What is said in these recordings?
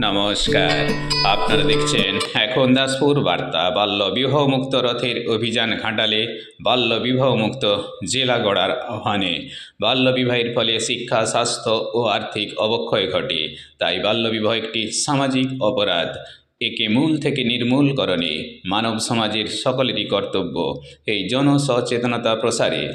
নমস্কার, আপনারা দেখছেন এখন দাসপুর বার্তা, বাল্য বিবাহ মুক্ত রথের অভিযান ঘাটালে বাল্য বিবাহ মুক্ত জেলা গড়ার আহ্বানে। বাল্য বিবাহের ফলে শিক্ষা, স্বাস্থ্য ও আর্থিক অবক্ষয় ঘটে। তাই বাল্য বিবাহ একটি সামাজিক অপরাধ। একে মূল থেকে নির্মূলকরণে মানব সমাজের সকলেরই কর্তব্য এই জনসচেতনতা প্রসারে।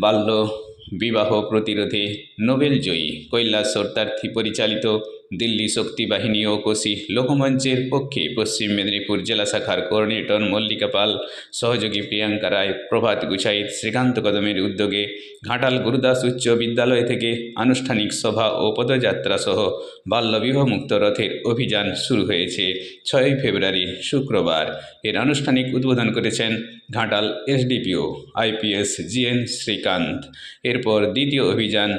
বাল্য বিবাহ প্রতিরোধে নোবেল জয়ী কৈলাস সর্তার্থী পরিচালিত দিল্লি শক্তি বাহিনী ও কোশি লোকমঞ্চের পক্ষে পশ্চিম মেদিনীপুর জেলা শাখার কোঅর্ডিনেটর মল্লিকা পাল, সহযোগী প্রিয়াঙ্কা রায়, প্রভাত গুছাইত শ্রীকান্ত কদমের উদ্যোগে ঘাটাল গুরুদাস উচ্চ বিদ্যালয় থেকে আনুষ্ঠানিক সভা ও পদযাত্রা সহ বাল্যবিবাহ মুক্ত রথের অভিযান শুরু হয়েছে। ছয়ই ফেব্রুয়ারি, শুক্রবার। এর আনুষ্ঠানিক উদ্বোধন করেছেন Ghatal SDPO IPS GN Srikanth. এরপর দ্বিতীয় অভিযান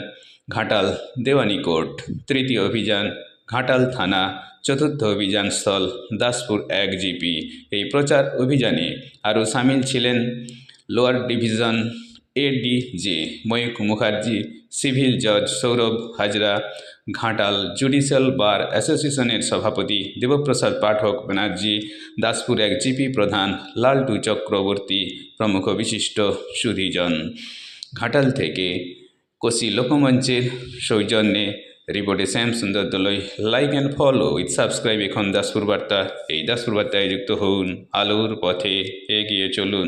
ঘাটাল দেওয়ানি কোর্ট। তৃতীয় অভিযান, ঘাটাল থানা। চতুর্থ অভিযান স্থল, দাসপুর এক জিপি। এই প্রচার অভিযানে আরও সামিল ছিলেন lower division ADJ Mayukh Mukherjee, civil জজ সৌরভ হাজরা, ঘাটাল জুডিশিয়াল বার অ্যাসোসিয়েশনের সভাপতি দেবপ্রসাদ পাঠক ব্যানার্জি, দাসপুর এক জিপি প্রধান লালটু চক্রবর্তী প্রমুখ বিশিষ্ট সুধীজন। ঘাটাল থেকে কোশি লোকমঞ্চের সৌজন্যে রিপোর্টে Shyam Sundar Dalui like and follow with subscribe এখন দাসপুর বার্তা এই দাসপুর বার্তায় যুক্ত হন আলোর পথে এগিয়ে চলুন।